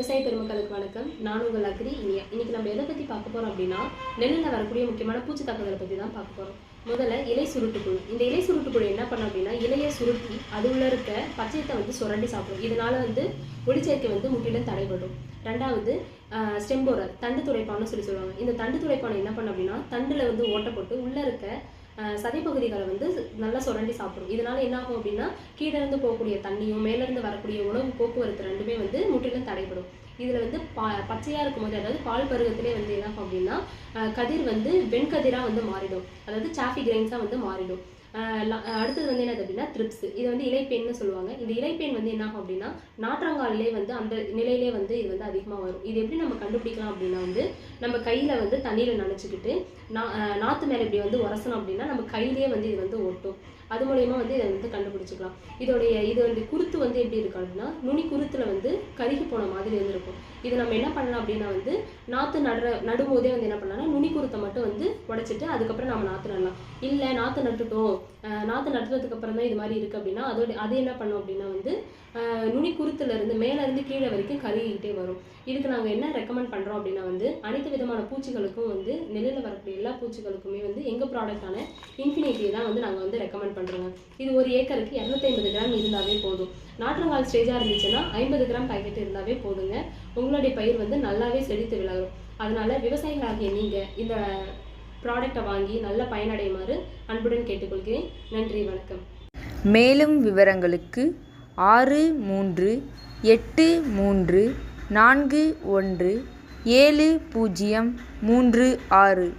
விவசாய பெருமக்களுக்கு வணக்கம். நான் உங்கள் அக்ரி இனியா. இன்னைக்கு நம்ம எதை பற்றி பார்க்க போகிறோம் அப்படின்னா நெல்லில் வரக்கூடிய முக்கியமான பூச்சி தாக்குதலை பற்றி தான் பார்க்க போகிறோம் முதல்ல இலை சுருட்டுக்குழு இந்த இலை சுருட்டுப்புழு என்ன பண்ணும் அப்படின்னா இலையை சுருட்டி அது உள்ள இருக்க பச்சையத்தை வந்து சுரண்டி சாப்பிடும். இதனால வந்து ஒளிச்சேர்க்கை வந்து முற்றிலும் தடைபடும். ரெண்டாவது ஸ்டெம்போரர் தண்டு துடைப்பான்னு சொல்லி சொல்லுவாங்க. இந்த தண்டு துடைப்பானை என்ன பண்ணும் அப்படின்னா தண்டில் வந்து ஓட்டை போட்டு உள்ளே இருக்க சதைப்பகுதிகளை வந்து நல்லா சுரண்டி சாப்பிடும் இதனால என்ன ஆகும் அப்படின்னா கீழே இருந்து போகக்கூடிய தண்ணியும் மேல இருந்து வரக்கூடிய உணவு போக்குவரத்து ரெண்டுமே வந்து முற்றிலும் தடைபடும். இதுல வந்து பா பச்சையா இருக்கும்போது அதாவது பால் பருவத்திலே வந்து என்ன ஆகும் அப்படின்னா கதிர் வந்து வெண்கதிரா வந்து மாறிடும். அதாவது சாஃபி கிரைன்ஸாக வந்து மாறிடும். அடுத்தது வந்து என்னது அப்படின்னா த்ரிப்ஸ் இது வந்து இலைப்பேன்னு சொல்லுவாங்க. இந்த இலைப்பேன் வந்து என்ன ஆகும் அப்படின்னா நாற்றங்காலிலே வந்து அந்த நிலையிலே வந்து இது வந்து அதிகமாக வரும். இது எப்படி நம்ம கண்டுபிடிக்கலாம் அப்படின்னா வந்து நம்ம கையில் வந்து தண்ணியில் நனைச்சிக்கிட்டு நா- நாற்று மேலே இப்படி வந்து உரசணும் அப்படின்னா நம்ம கையிலேயே வந்து இது வந்து ஒட்டும். அது மூலயமா வந்து இதை வந்து கண்டுபிடிச்சிக்கலாம். இதோடைய இது வந்து குருத்து வந்து எப்படி இருக்கும் அப்படின்னா நுனி குருத்தில் வந்து கருகி போன மாதிரி வந்து இருக்கும். இது நம்ம என்ன பண்ணலாம் அப்படின்னா வந்து நாற்று நடுற நடும்போதே வந்து என்ன பண்ணலாம்னா நுனி குருத்தை மட்டும் வந்து உடைச்சிட்டு அதுக்கப்புறம் நம்ம நாற்று நடலாம். இல்லை நாற்று நட்டுட்டோம் நாற்று நட்டுறதுக்கு அப்புறம் தான் இது மாதிரி இருக்குது அப்படின்னா அதோட அது என்ன பண்ணோம் அப்படின்னா வந்து நுனி குருத்துலேருந்து மேலேருந்து கீழே வரைக்கும் கருகிக்கிட்டே வரும். இதுக்கு நாங்கள் என்ன ரெக்கமெண்ட் பண்ணுறோம் அப்படின்னா வந்து அனைத்து விதமான பூச்சிகளுக்கும் வந்து நெல்லில் வரக்கூடிய எல்லா பூச்சிகளுக்குமே வந்து எங்கள் ப்ராடக்டான இன்ஃபினிட்டியை தான் வந்து நாங்கள் வந்து ரெக்கமெண்ட் பண்ணுறோங்க இது ஒரு ஏக்கருக்கு இரநூத்தி கிராம் இருந்தாவே போதும். நாற்றங்கால் ஸ்டேஜாக இருந்துச்சுன்னா ஐம்பது கிராம் பாக்கெட் இருந்தாவே போதுங்க. உங்களுடைய பயிர் வந்து நல்லாவே செழித்து விளரும். அதனால விவசாயிகளாகிய நீங்கள் இந்த ப்ராடக்டை வாங்கி நல்ல பயனடையுமாறு அன்புடன் கேட்டுக்கொள்கிறேன். நன்றி வணக்கம். மேலும் விவரங்களுக்கு ஆறு மூன்று எட்டு மூன்று நான்கு ஒன்று ஏழு பூஜ்ஜியம் மூன்று ஆறு.